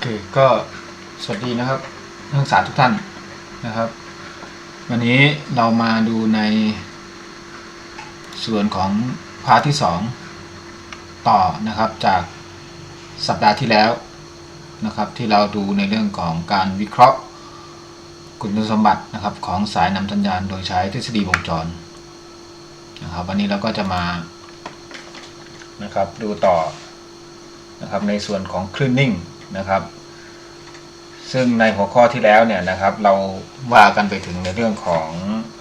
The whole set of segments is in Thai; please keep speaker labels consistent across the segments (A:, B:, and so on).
A: เคก็สวัสดีนะครับนักศึกษาทุกท่านนะครับ วันนี้เรามาดูในส่วนของพาร์ทที่ 2 ต่อนะครับจากสัปดาห์ที่แล้วนะครับที่เราดูในเรื่องของการวิเคราะห์คุณสมบัตินะครับของสายนำสัญญาณโดยใช้ทฤษฎีวงจรนะครับวันนี้เราก็จะมานะครับดูต่อนะครับในส่วนของคลื่นนิ่ง นะครับ ซึ่งในหัวข้อที่แล้วเนี่ยนะครับ เราว่ากันไปถึงในเรื่องของ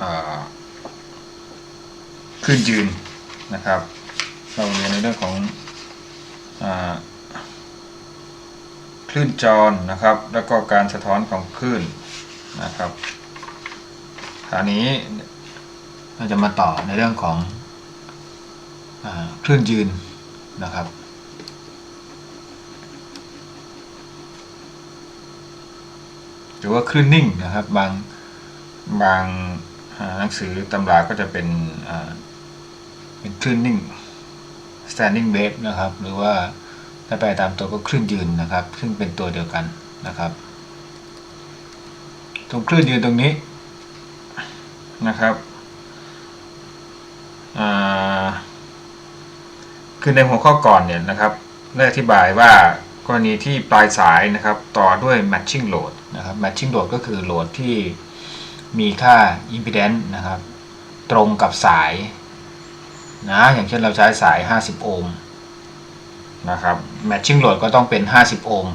A: อาคลื่นยืนนะครับ เราเรียนในเรื่องของอคลื่นจรนะครับ แล้วก็การสะท้อนของคลื่นนะครับคราวนี้เราจะมาต่อในเรื่องของอคลื่นยืนนะครับ หรือว่าคลื่นนิ่งนะครับ บางบางหนังสือตำราก็จะเป็นเป็นคลื่นนิ่ง standing wave นะครับ หรือว่าถ้าแปลตามตัวก็คลื่นยืนนะครับ ซึ่งเป็นตัวเดียวกันนะครับ ตรงคลื่นยืนตรงนี้นะครับคือในหัวข้อก่อนเนี่ยนะครับได้อธิบายว่ากรณีที่ปลายสายนะครับ ต่อด้วย matching load นะครับ matching load ก็คือโหลดที่มีค่า impedance นะครับ ตรงกับสายนะอย่างเช่นเราใช้สาย 50 โอห์มนะครับ matching load ก็ต้องเป็น 50 โอห์ม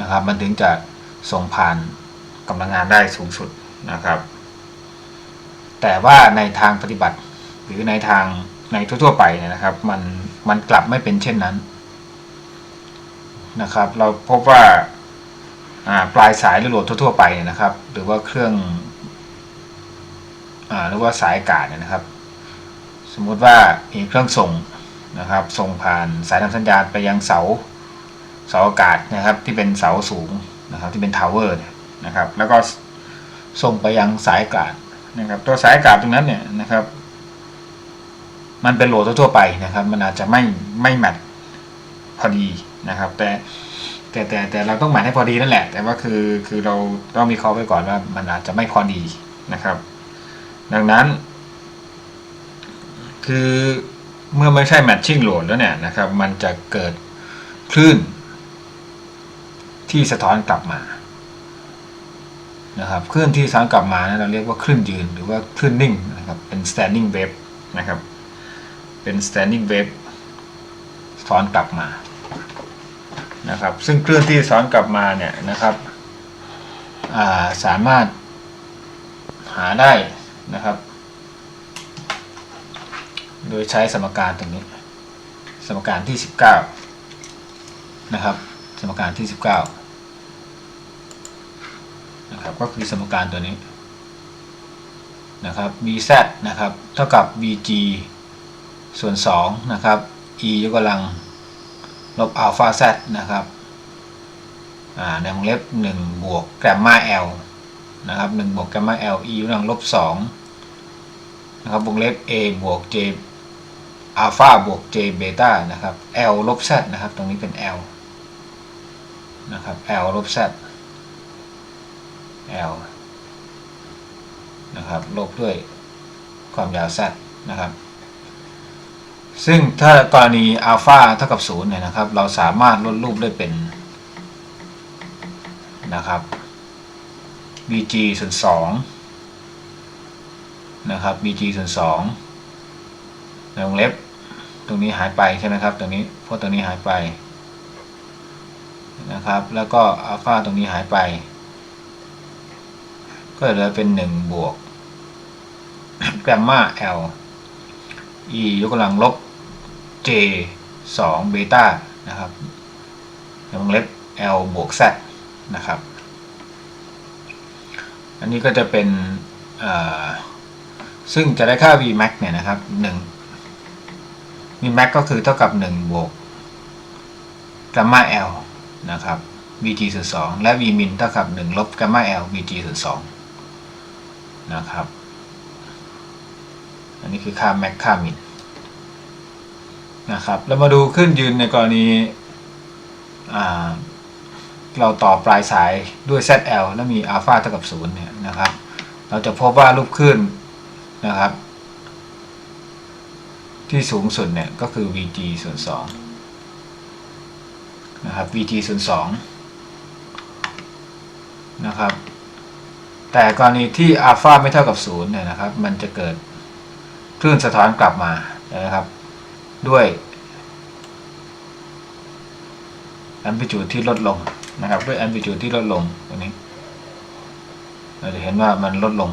A: นะครับ มันถึงจะส่งผ่านกำลังงานได้สูงสุดนะครับ แต่ว่าในทางปฏิบัติหรือในทางในทั่วๆไปเนี่ยนะครับ มันมันกลับไม่เป็นเช่นนั้นนะครับ เราพบว่าอ่า ปลายสายหรือโหลดทั่ว ๆ ไปเนี่ยนะครับ หรือว่าเครื่องอหรือว่าสายอากาศเนี่ยนะครับ สมมุติว่ามีเครื่องส่งนะครับ ส่งผ่านสายนำสัญญาณไปยังเสาเสาอากาศนะครับ ที่เป็นเสาสูงนะครับ ที่เป็นทาวเวอร์เนี่ยนะครับ แล้วก็ส่งไปยังสายอากาศนะครับ ตัวสายอากาศตรงนั้นเนี่ยนะครับ มันเป็นโหลดทั่วๆไปนะครับ มันอาจจะไม่ไม่แมทพอดีนะครับ แต่ แต่แต่แต่เราต้องแมทให้พอดีนั่นแหละ แต่ว่าคือคือเราต้องมีข้อไว้ก่อนว่ามันอาจจะไม่พอดีนะครับ ดังนั้น คือเมื่อไม่ใช่ matching load แล้วเนี่ยนะครับ มันจะเกิดคลื่น ที่สะท้อนกลับมานะครับคลื่นที่สะท้อนกลับมานะเราเรียกว่าคลื่นยืนหรือว่าคลื่นนิ่งนะครับเป็น standing wave นะครับ เป็น standing wave สะท้อนกลับมา นะครับ ซึ่งคลื่นที่สะท้อนกลับมาเนี่ยนะครับาสามารถหาได้นะครับ โดยใช้สมการตรงนี้ สมการที่ 19 นะครับ สมการที่ 19 นะครับ ก็คือสมการตัวนี้นะครับ bz นะครับ เท่ากับ bg ส่วน2นะครับ e ยกกำลัง ลบอัลฟา z นะครับในวงเล็บ1บวกแกรมมา l นะครับ1บวกแกรมมา l e ยกกำลังลบ2นะครับวงเล็บ a บวก j อัลฟาบวก j เบต้านะครับ l ลบ z นะครับ ตรงนี้เป็น l นะครับ l ลบ z l นะครับ ลบด้วยความยาว z นะครับ ซึ่งถ้ากรณีอัลฟาเท่ากับ0เนี่ยนะครับ เราสามารถลดรูปได้เป็นนะครับ bg ส่วน2นะครับ bg ส่วน2ในวงเล็บตรงนี้หายไปใช่ไหมครับตรงนี้เพราะตรงนี้หายไปนะครับ แล้วก็อัลฟาตรงนี้หายไป ก็เหลือเป็น 1 บวกแกรมมา L e ยกกำลังลบ j 2เบต้านะครับในวงเล็บ L บวก z นะครับ อันนี้ก็จะเป็นซึ่งจะได้ค่า Vmax เนี่ยนะครับ1 Vmax ก็คือเท่ากับ 1 บวกกรมมา L นะครับ Vg ส่วน2และ Vmin เท่ากับ 1 ลบกรมมา L Vg ส่วน2นะครับ อันนี้คือค่า max ค่า min นะครับแล้วมาดูขึ้นยืนในกรณีเราต่อปลายสายด้วย ZL แล้วมีอัลฟาเท่ากับ0เนี่ยนะครับ เราจะพบว่ารูปคลื่นนะครับ ที่สูงสุดเนี่ยก็คือ VG ส่วน2นะครับ VG ส่วน2นะครับแต่กรณีที่อัลฟาไม่เท่ากับ0เนี่ยนะครับ มันจะเกิดคลื่นสะท้อนกลับมานะครับ ด้วยแอมพลิจูดที่ลดลงนะครับด้วยแอมพลิจูดที่ลดลงตรงนี้ เราจะเห็นว่ามันลดลง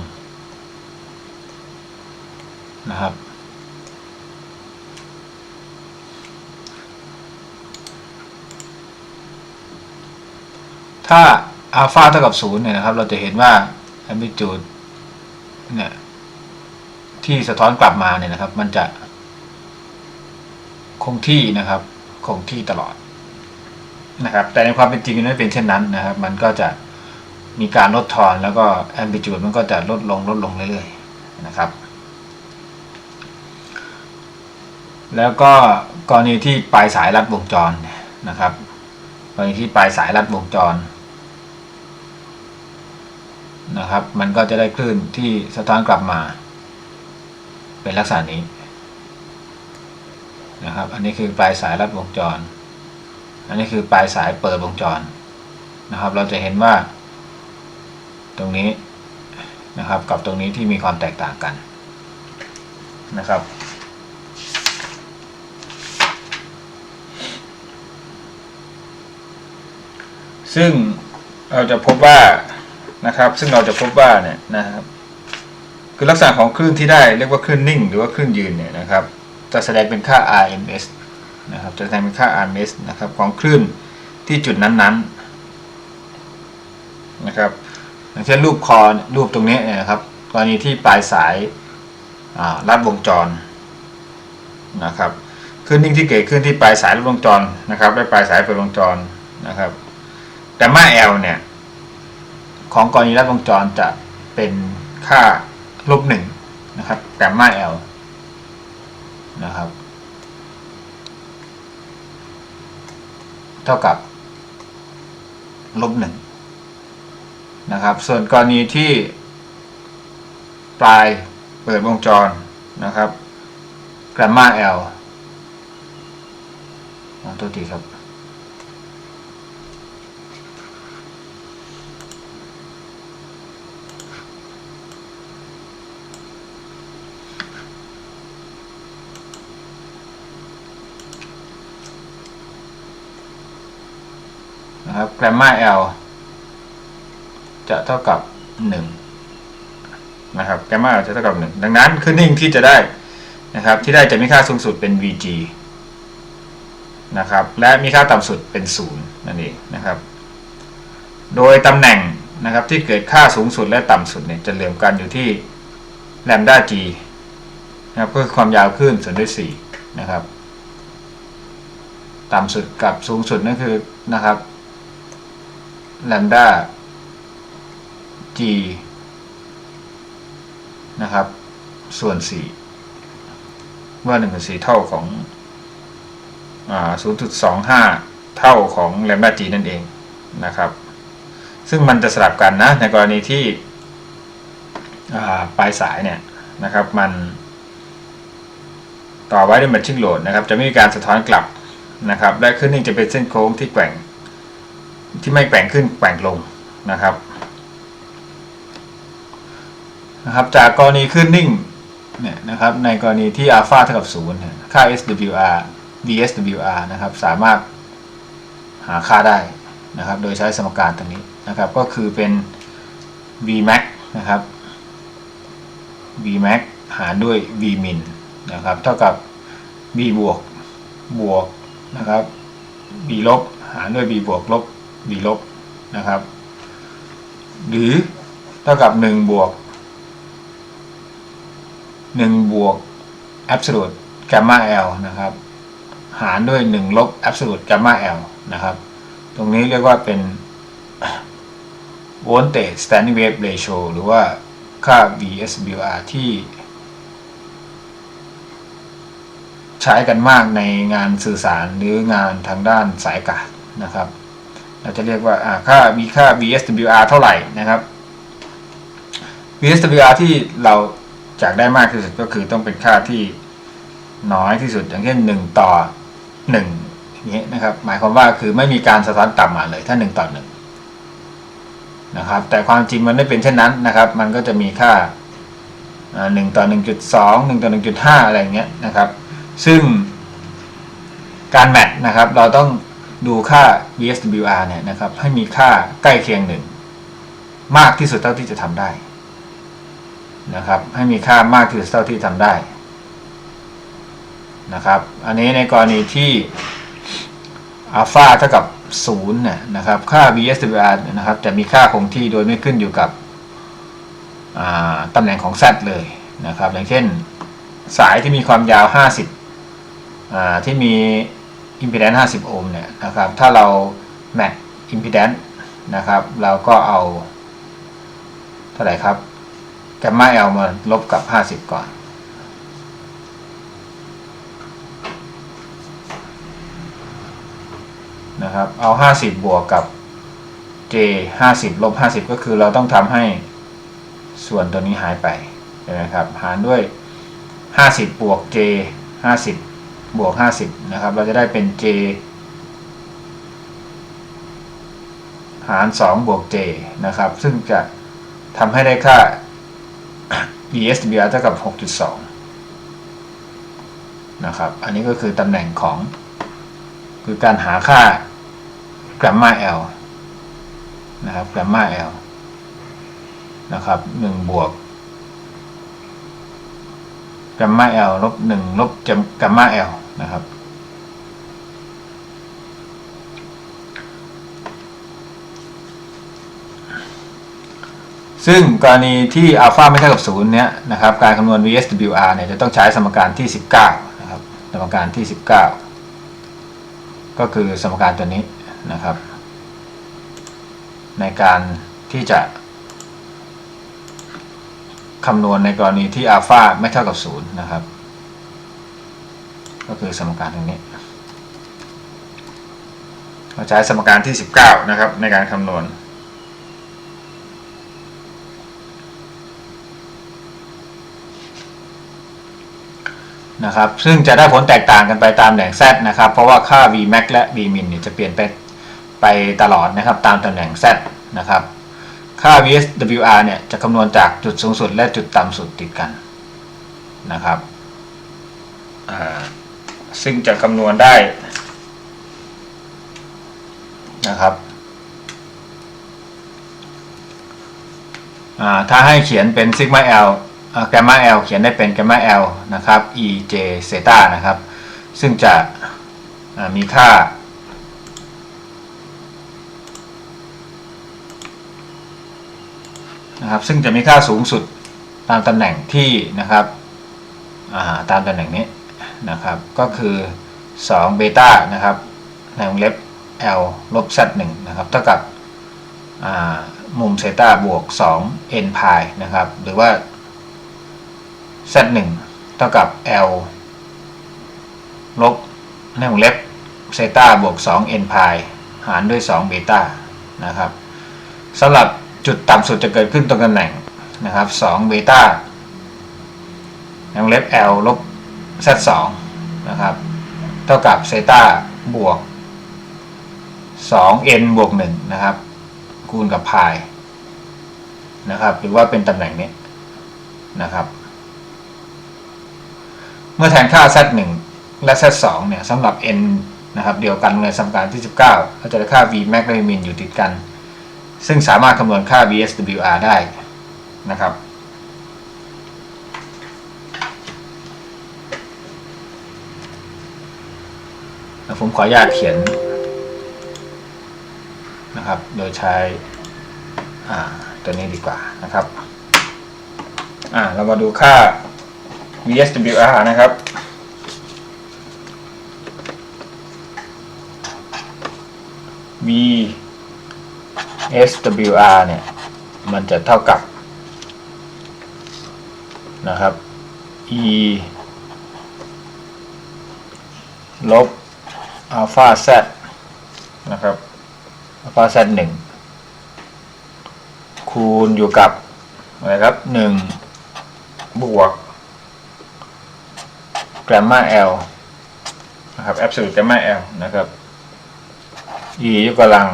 A: นะครับ ถ้าอัลฟาเท่ากับศูนย์เนี่ยนะครับ เราจะเห็นว่าแอมพลิจูดเนี่ยที่สะท้อนกลับมาเนี่ยนะครับ มันจะ คงที่นะครับ คงที่ตลอดนะครับ แต่ในความเป็นจริงมันไม่เป็นเช่นนั้นนะครับ มันก็จะมีการลดทอนแล้วก็แอมพลิจูดมันก็จะลดลงลดลงเรื่อยๆนะครับ แล้วก็กรณีที่ปลายสายรัดวงจรนะครับ กรณีที่ปลายสายรัดวงจรนะครับ มันก็จะได้คลื่นที่สะท้อนกลับมา เป็นลักษณะนี้ นะครับ อันนี้คือปลายสายรัดวงจร อันนี้คือปลายสายเปิดวงจรนะครับ เราจะเห็นว่า ตรงนี้นะครับ กับตรงนี้ที่มีความแตกต่างกันนะครับซึ่งเราจะพบว่านะครับ ซึ่งเราจะพบว่าเนี่ยนะครับ คือลักษณะของคลื่นที่ได้เรียกว่าคลื่นนิ่ง หรือว่าคลื่นยืนเนี่ยนะครับ จะแสดงเป็นค่า RMS นะครับจะแสดงเป็นค่า RMS นะครับของคลื่นที่จุดนั้นๆนะครับอย่างเช่นรูปคอรูปตรงนี้นะครับกรณีที่ปลายสายลัดวงจรนะครับคลื่นนิ่งที่เกิดขึ้นที่ปลายสายลัดวงจรนะครับและปลายสายเปิดวงจรนะครับ แต่มา L เนี่ยของกรณีรัดวงจรจะเป็นค่าลบหนึ่งนะครับแต่มา L นะครับ เท่ากับลบหนึ่งนะครับ ส่วนกรณีที่ปลายเปิดวงจรนะครับกรมมา L ขอโทษทีครับ นะครับแกรมมา L จะเท่ากับ 1 นะครับแกรมมา L จะเท่ากับ 1 ดังนั้นขึ้นนิ่งที่จะได้นะครับที่ได้จะมีค่าสูงสุดเป็น VG นะครับและมีค่าต่ำสุดเป็น 0 นั่นเองนะครับ โดยตำแหน่งนะครับที่เกิดค่าสูงสุดและต่ำสุดเนี่ยจะเหลื่อมกันอยู่ที่แลมด้า G นะครับก็คือความยาวคลื่นส่วนด้วย 4 นะครับ ต่ำสุดกับสูงสุดนั่นคือนะครับ แลมด้า g นะครับ ส่วน 4 เมื่อ1เป็น4เท่าของอ่า0.25 เท่าของแลมด้า g นั่นเองนะครับ ซึ่งมันจะสลับกันนะ ในกรณีที่ปลายสายเนี่ยนะครับมันต่อไว้ด้วย matching load นะครับ จะไม่มีการสะท้อนกลับนะครับ และขึ้นนิ่งจะเป็นเส้นโค้งที่แกว่ง ที่ไม่แกว่งขึ้นแกว่งลงนะครับนะครับ จากกรณีขึ้นนิ่งเนี่ยนะครับในกรณีที่อัลฟาเท่ากับ0เนี่ยค่า SWR VSWR นะครับสามารถหาค่าได้นะครับ โดยใช้สมการตรงนี้นะครับ ก็คือเป็น Vmax นะครับ Vmax หารด้วย Vmin นะครับ เท่ากับ B บวกบวกนะครับ B ลบหารด้วย B บวกลบ B ลบนะครับ หรือเท่ากับ1บวก1บวก absolute gamma L นะครับ หารด้วย1ลบ absolute gamma L นะครับ ตรงนี้เรียกว่าเป็น voltage standing wave ratio หรือว่าค่า VSWR ที่ใช้กันมากในงานสื่อสารหรืองานทางด้านสายอากาศนะครับ เราจะเรียกว่าค่ามีค่า VSWR เท่าไหร่นะครับ VSWR ที่เราจากได้มากที่สุดก็คือต้องเป็นค่าที่น้อยที่สุดอย่างเช่น1ต่อ1อย่างนี้นะครับ หมายความว่าคือไม่มีการสะท้อนต่ำมาเลยถ้า 1 ต่อ1นะครับ แต่ความจริงมันไม่เป็นเช่นนั้นนะครับ มันก็จะมีค่าหนึ่งต่อหนึ่งจุดสองหนึ่งต่อหนึ่งจุดห้าอะไรอย่างเงี้ยนะครับ ซึ่งการแมทนะครับ เราต้อง ดูค่า VSWR เนี่ยนะครับ ให้มีค่าใกล้เคียงหนึ่งมากที่สุดเท่าที่จะทำได้นะครับ ให้มีค่ามากที่สุดเท่าที่ทำได้นะครับ อันนี้ในกรณีที่อัลฟาเท่ากับ0เนี่ยนะครับ ค่า VSWR นะครับจะมีค่าคงที่โดยไม่ขึ้นอยู่กับตำแหน่งของ Z เลยนะครับ อย่างเช่นสายที่มีความยาว 50ที่มี อิมพีแดนซ์50โอห์มเนี่ยนะครับถ้าเราแมทอิมพีแดนซ์นะครับเราก็เอาเท่าไหร่ครับแกมมาเอลมาลบกับ50ก่อนนะครับเอา 50 บวกกับ j 50ลบ50 ก็คือเราต้องทำให้ส่วนตัวนี้หายไปใช่ไหมครับ หารด้วย 50 บวก j 50 บวก 50 นะครับ เราจะได้เป็น j หาร 2 บวก j นะครับ ซึ่งจะทำให้ได้ค่า VSBR เท่ากับ 6.2 นะครับ อันนี้ก็คือตำแหน่งของ คือการหาค่า gamma L นะครับ gamma L นะครับ 1 บวก gamma L ลบ1ลบ gamma L นะครับ ซึ่งกรณีที่อัลฟาไม่เท่ากับ0เนี้ยนะครับ การคำนวณ VSWR เนี่ยจะต้องใช้สมการที่ 19 นะครับ สมการที่ 19 ก็คือสมการตัวนี้นะครับ ในการที่จะ คำนวณในกรณีที่อัลฟาไม่เท่ากับ 0 นะครับ ก็คือสมการตรงนี้เราใช้สมการที่ 19 นะครับ ในการคำนวณนะครับ ซึ่งจะได้ผลแตกต่างกันไปตามแหล่ง Z นะครับ เพราะว่าค่า Vmax และ Vmin เนี่ยจะเปลี่ยนไปไปตลอดนะครับ ตามตำแหน่ง Z นะครับ ค่า VSWR เนี่ยจะคำนวณจากจุดสูงสุดและจุดต่ำสุดติดกันนะครับซึ่งจะคำนวณได้นะครับถ้าให้เขียนเป็นซิกมา L แกมมา L เขียนได้เป็นแกมมา L นะครับ E J เซตานะครับ ซึ่งจะมีค่า นะครับซึ่งจะมีค่าสูงสุดตามตำแหน่งที่นะครับตามตำแหน่งนี้นะครับก็คือ2เบต้านะครับในวงเล็บ L ลบ Z 1นะครับเท่ากับมุมเซต้าบวก2 n พายนะครับหรือว่า z 1เท่ากับ l ลบในวงเล็บเซต้าบวก2 n พายหารด้วย2เบต้านะครับสำหรับ จุดต่ำสุดจะเกิดขึ้นตรงตำแหน่งนะครับ2เบต้าวงเล็บ l ลบ z 2นะครับ เท่ากับเซต้าบวก 2 n บวก 1 นะครับ คูณกับพายนะครับ หรือว่าเป็นตำแหน่งนี้นะครับ เมื่อแทนค่า z1 และ z2 เนี่ยสำหรับ n นะครับ เดียวกันในสมการที่ 19 เราจะได้ค่า v max และ v min อยู่ติดกัน ซึ่งสามารถคำนวณค่า VSWR ได้นะครับ ผมขออนุญาตเขียนนะครับ โดยใช้ตัวนี้ดีกว่านะครับ เรามาดูค่า VSWR นะครับ SWR เนี่ย มันจะเท่ากับนะครับ E ลบอัลฟา Z นะครับแล้วก็ z หนึ่งคูณอยู่กับอะไรครับหนึ่งบวก gamma l นะครับ absolute gamma l นะครับ e ยกกำลัง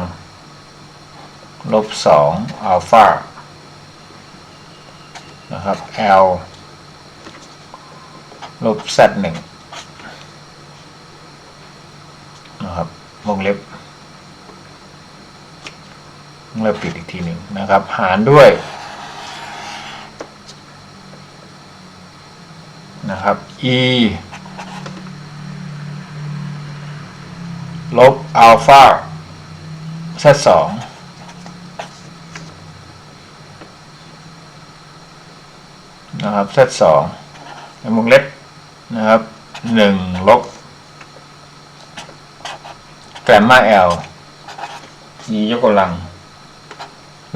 A: ลบ2อัลฟานะครับ L ลบ Z 1นะครับวงเล็บวงเล็บปิดอีกทีหนึ่งนะครับ หารด้วยนะครับ e ลบอัลฟา z 2 นะครัสองในวงเล็บนะครับหนึ่งลบแกรมมาเอลยียกกำลัง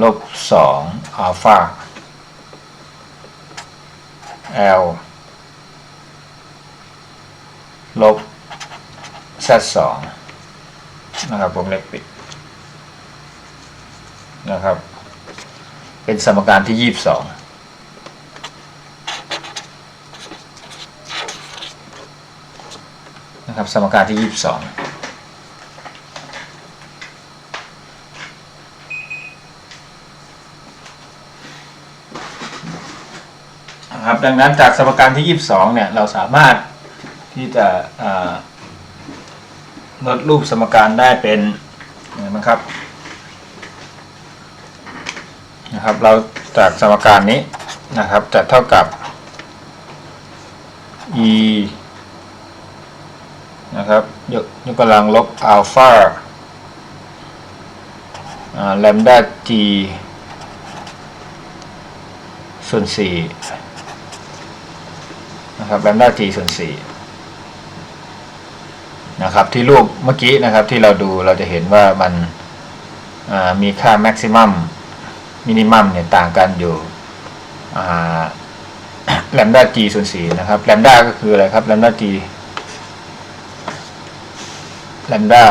A: ลบสองอัลฟาเอลลบเซตสองนะครับวงเล็บปิดนะครับ เป็นสมการที่ยี่สิบสอง นะครับ สมการที่ยี่สิบสองนะครับดังนั้นจากสมการที่ยี่สิบสองเนี่ย เราสามารถที่จะลดรูปสมการได้เป็นยังไงบ้างครับนะครับ เราจากสมการนี้นะครับ จะเท่ากับ e นะครับ ยกยกกำลังลบอัลฟาแลมด้า g ส่วน4นะครับแลมด้า g ส่วน4นะครับ ที่รูปเมื่อกี้นะครับที่เราดูเราจะเห็นว่ามันมีค่า maximum มินิมัมเนี่ยต่างกันอยู่แลมด้า g ส่วน4นะครับแลมด้าก็คืออะไรครับแลมด้า g แลมด้า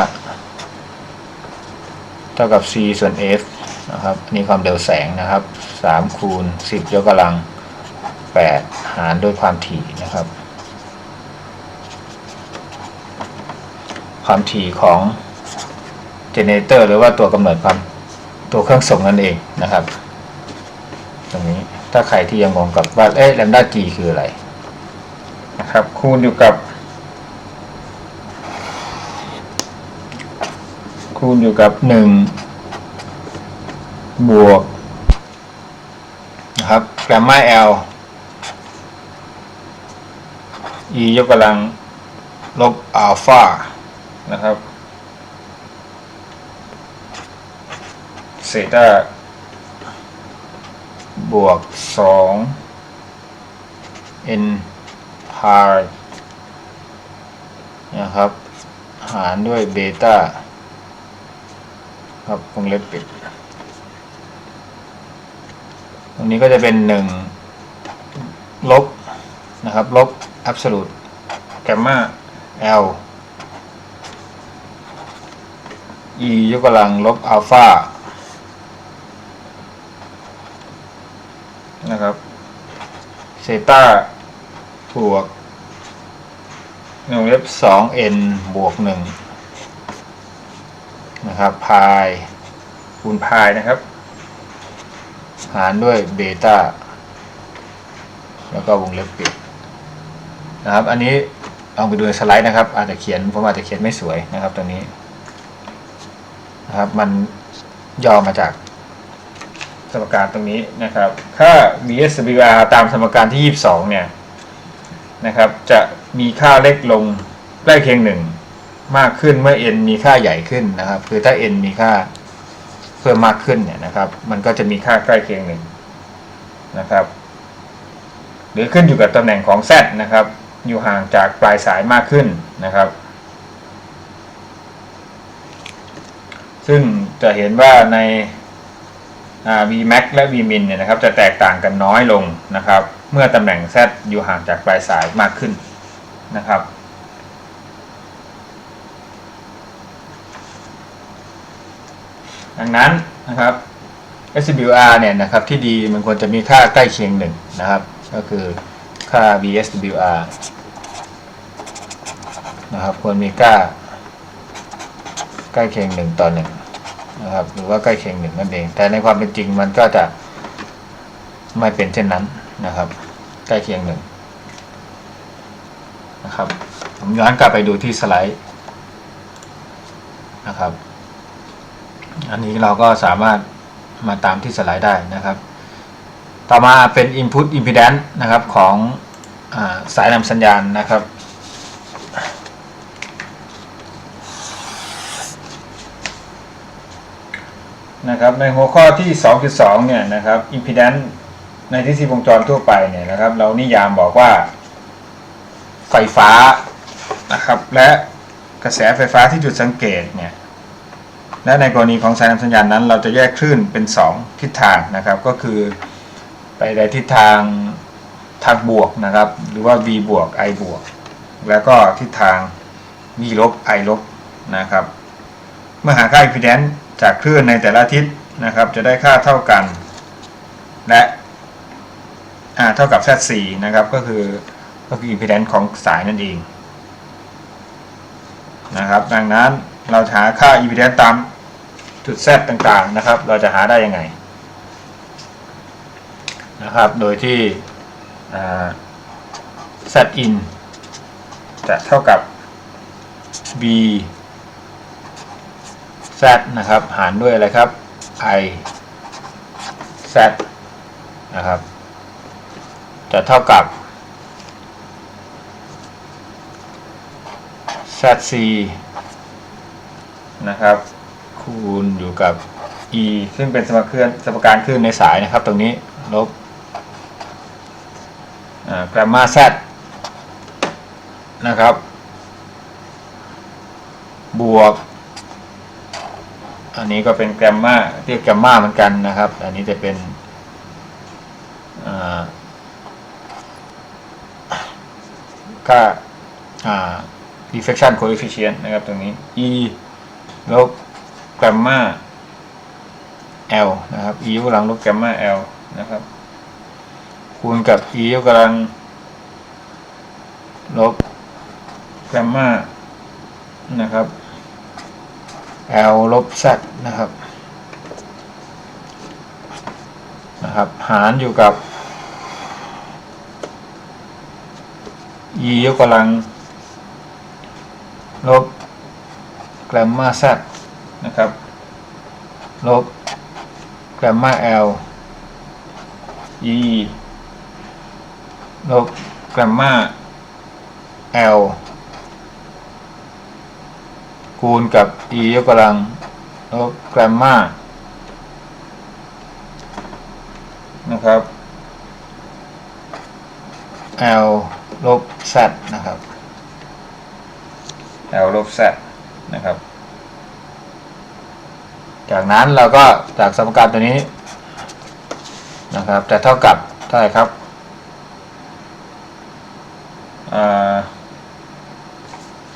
A: เท่ากับ c ส่วน f นะครับนี่ความเร็วแสงนะครับ 3 คูณ 10 ยกกำลัง 8 หารด้วยความถี่นะครับ ความถี่ของเจเนเตอร์หรือว่าตัวกำเนิดความตัวเครื่องส่งนั่นเองนะครับ ตรงนี้ถ้าใครที่ยังงงกับว่าเอ๊ะแลมด้า g คืออะไรนะครับคูณอยู่กับ คูณอยู่กับหนึ่งบวกนะครับแกรมมา l e ยกกำลังลบอัลฟานะครับเซต้าบวกสอง n พายนะครับ หารด้วยเบต้า ครับวงเล็บปิด ตรงนี้ก็จะเป็นหนึ่งลบนะครับ ลบ absolute gamma l e ยกกำลังลบอัลฟานะครับเซต้าบวกหนึ่งเล็บสอง n บวกหนึ่ง นะครับพายคูณพายนะครับ หารด้วยเบต้าแล้วก็วงเล็บปิดนะครับ อันนี้ลองไปดูในสไลด์นะครับ อาจจะเขียนผมอาจจะเขียนไม่สวยนะครับตัวนี้นะครับมันย่อมาจากสมการตรงนี้นะครับ ค่า VSWR ตามสมการที่ 22 เนี่ยนะครับ จะมีค่าเล็กลงใกล้เคียงหนึ่ง มากขึ้นเมื่อ n มีค่าใหญ่ขึ้นนะครับ คือถ้า n มีค่าเพิ่มมากขึ้นเนี่ยนะครับ มันก็จะมีค่าใกล้เคียงหนึ่งนะครับ หรือขึ้นอยู่กับตำแหน่งของ z นะครับ อยู่ห่างจากปลายสายมากขึ้นนะครับ ซึ่งจะเห็นว่าใน Vmax และ Vmin เนี่ยนะครับ จะแตกต่างกันน้อยลงนะครับ เมื่อตำแหน่ง Z อยู่ห่างจากปลายสายมากขึ้นนะครับ ดังนั้นนะครับ SWR เนี่ยนะครับที่ดีมันควรจะมีค่าใกล้เคียงหนึ่งนะครับ ก็คือค่า VSWR นะครับควรมีค่าใกล้เคียงหนึ่งต่อหนึ่งนะครับหรือว่าใกล้เคียงหนึ่งนั่นเอง แต่ในความเป็นจริงมันก็จะไม่เป็นเช่นนั้นนะครับ ใกล้เคียงหนึ่งนะครับผมย้อนกลับไปดูที่สไลด์นะครับ อันนี้เราก็สามารถมาตามที่สไลด์ได้นะครับ ต่อมาเป็น input impedance นะครับของอสายนำสัญญาณนะครับ นะครับ ในหัวข้อที่ 2.2 เนี่ยนะครับ impedance ในที่สีวงจรทั่วไปเนี่ยนะครับ เรานิยามบอกว่า ไฟฟ้านะครับ และกระแสไฟฟ้าที่จุดสังเกตเนี่ย และในกรณีของสายนำสัญญาณนั้น เราจะแยกคลื่นเป็น 2 ทิศทางนะครับ ก็คือไปในทิศทางทางบวกนะครับ หรือว่า v บวก i บวก แล้วก็ทิศทาง v ลบ i ลบนะครับ เมื่อหาค่า impedance จากคลื่นในแต่ละทิศนะครับ จะได้ค่าเท่ากัน และเท่ากับ z4 นะครับ ก็คือก็คือ impedance ของสายนั่นเองนะครับ ดังนั้นเราหาค่า impedance ตาม จุด z ต่างๆนะครับ เราจะหาได้ยังไงนะครับ โดยที่อ่า z in จะเท่ากับ b z นะครับ หารด้วยอะไรครับ i z นะครับ จะเท่ากับ z c นะครับ คูณอยู่กับ e ซึ่งเป็นสมการคลื่นสมการคลื่นในสายนะครับ ตรงนี้ลบกรามา z นะครับ บวก อันนี้ก็เป็นแกรมมาเรียกแกรมมาเหมือนกันนะครับ อันนี้จะเป็นอ่าค่าอ่า reflection coefficient นะครับตรงนี้ e ลบ แกรมมา l นะครับ e ยกกำลังลบแกรมมา l นะครับ คูณกับ e ยกกำลังลบแกรมมานะครับ l ลบ z นะครับนะครับ หารอยู่กับ e ยกกำลังลบแกรมมา z นะครับลบแกรมมา l e ลบแกรมมา l คูณกับ e ยกกำลังลบแกรมมานะครับ l ลบ z นะครับ l ลบ z นะครับ จากนั้นเราก็จากสมการตัวนี้นะครับจะเท่ากับเท่าไหร่ครับ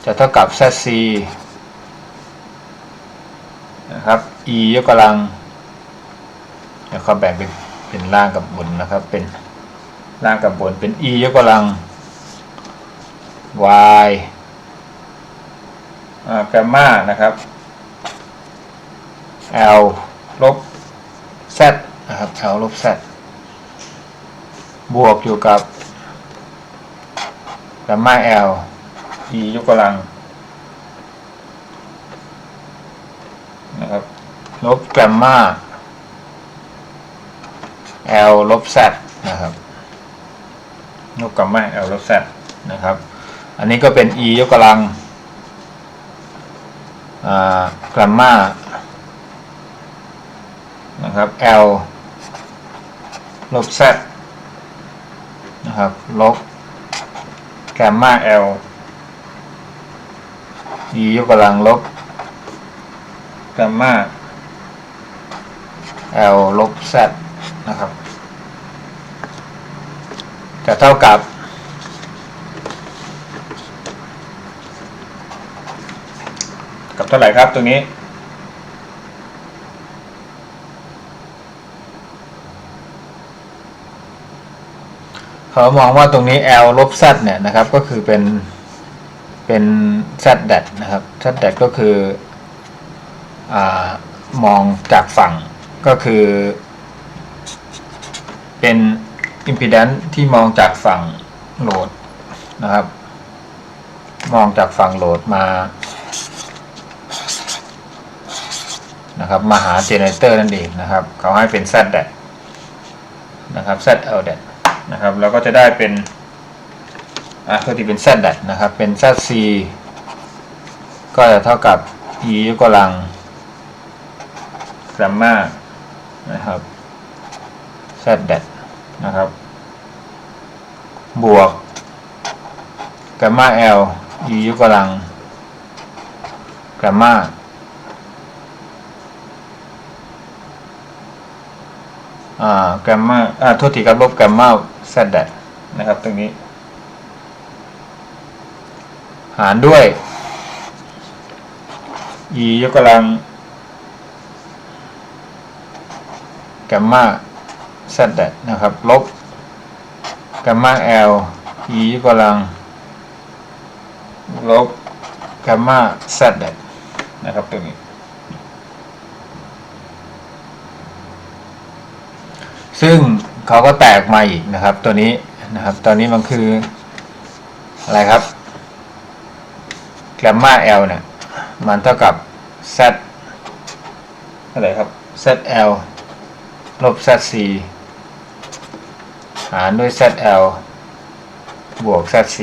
A: จะเท่ากับ zc นะครับ e ยกกำลังเดี๋ยวเขาแบ่งเป็นเป็นล่างกับบนนะครับเป็นล่างกับบนเป็น e ยกกำลัง y อ่าแกมมานะครับ l ลบ z นะครับ l ลบ z บวกอยู่กับแกมมา l e ยกกำลังนะครับลบแกรมมา l ลบ z นะครับลบแกรมมา l ลบ z นะครับ อันนี้ก็เป็น e ยกกำลังแกรมมา นะครับ l ลบ z นะครับ ลบแกรมมา l e ยกกำลังลบแกรมมา l ลบ z นะครับ จะเท่ากับ กับเท่าไหร่ครับตรงนี้ เขามองว่าตรงนี้ L ลบ Z เนี่ยนะครับก็คือเป็นเป็น Z d a t นะครับ Z d a t ก็คืออมองจากฝั่งก็คือ เป็น impedance ที่มองจากฝั่งโหลดนะครับ มองจากฝั่งโหลดมานะครับมาหาเจเนเรเตอร์นั่นเองนะครับ เขาให้เป็น Z d a t นะครับ Z L d a t นะครับแล้วก็จะได้เป็นอะก็ที่เป็น Z d a t นะครับ เป็น ZC ก็จะเท่ากับ e ยกกำลังกรมมานะครับ Z d a t นะครับ บวกก a มมา L e ยกกำลังกรมมา อ่ากรมมาอ่าโทษทีครับลบแกรมมา Z d a t นะครับตรงนี้ หารด้วย e ยกกำลังแกมมา z ดนะครับ ลบแกมมา l e ยกกำลัง ลบแกมมา z ดนะครับตรงนี้ ซึ่งเขาก็แตกมาอีกนะครับ ตัวนี้นะครับ ตอนนี้มันคืออะไรครับแกรมมา L เนี่ยมันเท่ากับ Z อะไรครับ ZL ลบ ZC หารด้วย ZL บวก ZC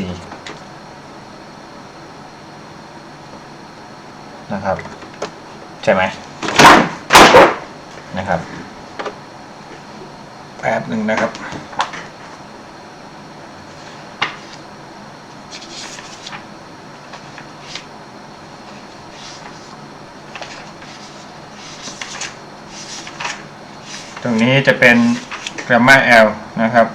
A: นะครับ ใช่ไหมนะครับ แป๊บหนึ่งนะครับ ตรงนี้จะเป็น gamma L นะครับ